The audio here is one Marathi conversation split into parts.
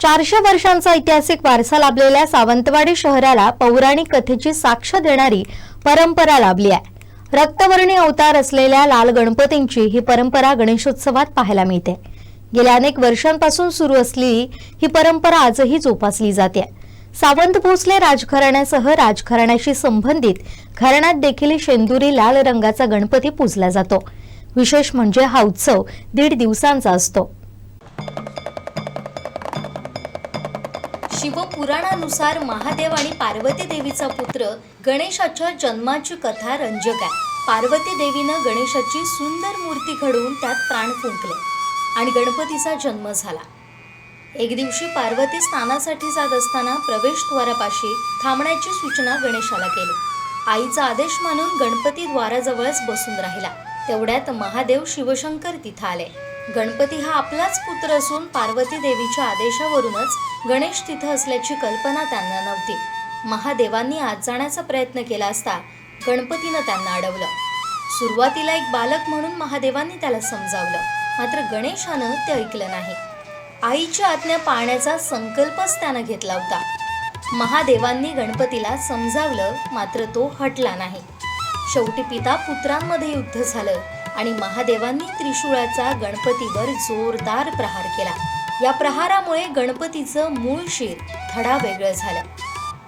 चारशे वर्षांचा ऐतिहासिक वारसा लाभलेल्या सावंतवाडी शहराला पौराणिक कथेची साक्ष देणारी परंपरा लाभली आहे. रक्तवर्णी अवतार असलेल्या लाल गणपतींची ही परंपरा गणेशोत्सवात पाहायला मिळते. गेल्या अनेक वर्षांपासून सुरू असलेली ही परंपरा आजही जोपासली जाते. सावंत भोसले राजघराण्यासह राजघराण्याशी संबंधित घराण्यात देखील शेंदुरी लाल रंगाचा गणपती पूजला जातो. विशेष म्हणजे हा उत्सव दीड दिवसांचा असतो. शिवपुराणानुसार महादेव आणि पार्वती देवीचा पुत्र गणेशाच्या जन्माची कथा रंजक आहे. पार्वती देवीनं गणेशाची सुंदर मूर्ती घडवून त्यात प्राण फुंकले आणि गणपतीचा जन्म झाला. एक दिवशी पार्वती स्नानासाठी जात असताना प्रवेशद्वारापाशी थांबण्याची सूचना गणेशाला केली. आईचा आदेश मानून गणपती द्वाराजवळच बसून राहिला. तेवढ्यात महादेव शिवशंकर तिथं आले. गणपती हा आपलाच पुत्र असून पार्वती देवीच्या आदेशावरूनच गणेश तिथं असल्याची कल्पना त्यांना नव्हती. महादेवांनी आत जाण्याचा प्रयत्न केला असता गणपतीनं त्यांना अडवलं. सुरुवातीला एक बालक म्हणून महादेवांनी त्याला समजावलं. मात्र गणेशानं ते ऐकलं नाही. आईची आज्ञा पाळण्याचा संकल्पच त्यानं घेतला होता. महादेवांनी गणपतीला समजावलं मात्र तो हटला नाही. शेवटी पिता पुत्रांमध्ये युद्ध झालं. आणि महादेवांनी त्रिशूळाचा गणपतीवर जोरदार प्रहार केला. या प्रहारामुळे गणपतीचं मूळ शिर थडा वेगळं झालं.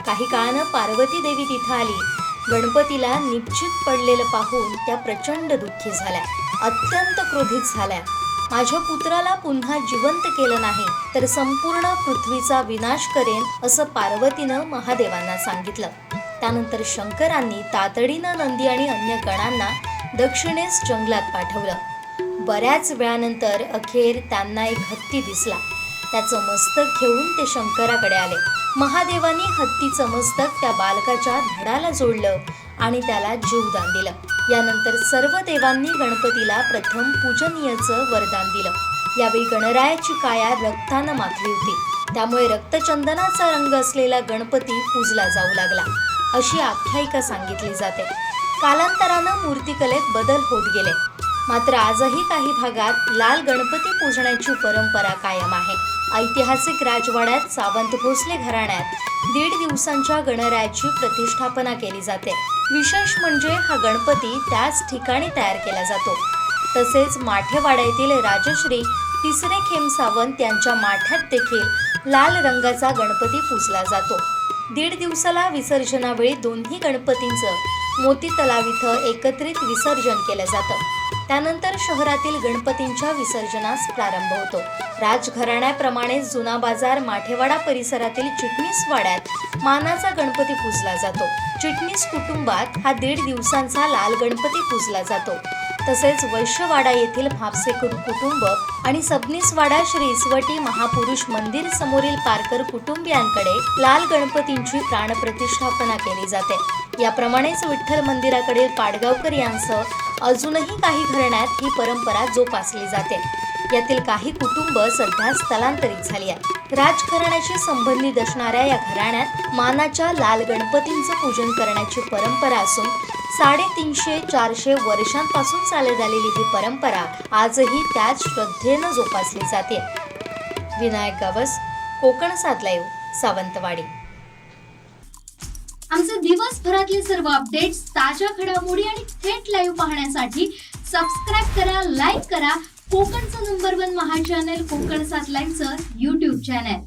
काही काळानं पार्वती देवी तिथं आली. गणपतीला निश्चित पडलेलं पाहून त्या प्रचंड दुःखी झाल्या. अत्यंत क्रोधित झाल्या. माझ्या पुत्राला पुन्हा जिवंत केलं नाही तर संपूर्ण पृथ्वीचा विनाश करेन असं पार्वतीनं महादेवांना सांगितलं. त्यानंतर शंकरांनी तातडीनं नंदी आणि अन्य गणांना दक्षिणेस जंगलात पाठवलं. बऱ्याच वेळानंतर अखेर त्यांना एक हत्ती दिसला. त्याचं मस्तक घेऊन ते शंकराकडे आले. महादेवानी हत्तीचं मस्तक त्या बालकाच्या धडाला जोडलं आणि त्याला जीवदान दिलं. यानंतर सर्व देवांनी गणपतीला प्रथम पूजनीयचं वरदान दिलं. यावेळी गणरायाची काया रक्तानं माखली होती. त्यामुळे रक्तचंदनाचा रंग असलेला गणपती पूजला जाऊ लागला. अशी आख्यायिका सांगितली जाते. कालांतरानं मूर्तिकलेत बदल होत गेले. मात्र आजही काही भागात लाल गणपती पूजण्याची परंपरा कायम आहे. ऐतिहासिक राजवाड्यात सावंत भोसले घराण्यात दीड दिवसांच्या गणरायाची प्रतिष्ठापना केली जाते. विशेष म्हणजे हा गणपती त्याच ठिकाणी तयार केला जातो. तसेच माठेवाडा येथील राजश्री तिसरे खेम सावंत यांच्या माठ्यात देखील लाल रंगाचा गणपती पूजला जातो. दीड दिवसाला विसर्जनावेळी दोन्ही गणपतींचं मोती तलाव इथं एकत्रित विसर्जन केलं जातं. त्यानंतर शहरातील गणपतींच्या विसर्जनास प्रारंभ होतो. राजघराण्याप्रमाणे जुना बाजार माठेवाडा परिसरातील चिटणीस वाड्यात मानाचा गणपती पूजला जातो. चिटणीस कुटुंबात हा दीड दिवसांचा लाल गणपती पूजला जातो. तसेच वैश्यवाडा येथील भापसे कुटुंब आणि सबनीसवाडा श्री इसवटी महापुरुष मंदिर समोरील पारकर कुटुंबियांकडे लाल गणपतींची प्राणप्रतिष्ठापना केली जाते. याप्रमाणेच विठ्ठल मंदिराकडील पाडगावकर यांसह अजूनही काही घराण्यात ही परंपरा जोपासली जाते. यातील काही कुटुंब सध्या स्थलांतरित झाली आहेत. राजघराण्याशी संबंधित असणाऱ्या या घराण्यात मानाच्या लाल गणपतींचं पूजन करण्याची परंपरा असून साडेतीनशे चारशे वर्षांपासून चालत आलेली ही परंपरा आजही त्याच श्रद्धेनं जोपासली जाते. विनायक गावस कोकण सात सावंतवाडी. आमचे दिवसभरातले सर्व अपडेट्स ताज्या घडामोडी आणि थेट लाईव्ह पाहण्यासाठी सबस्क्राईब करा लाईक करा कोकणचं नंबर वन महा चॅनल कोकण सात लाईव्हचं युट्यूब चॅनल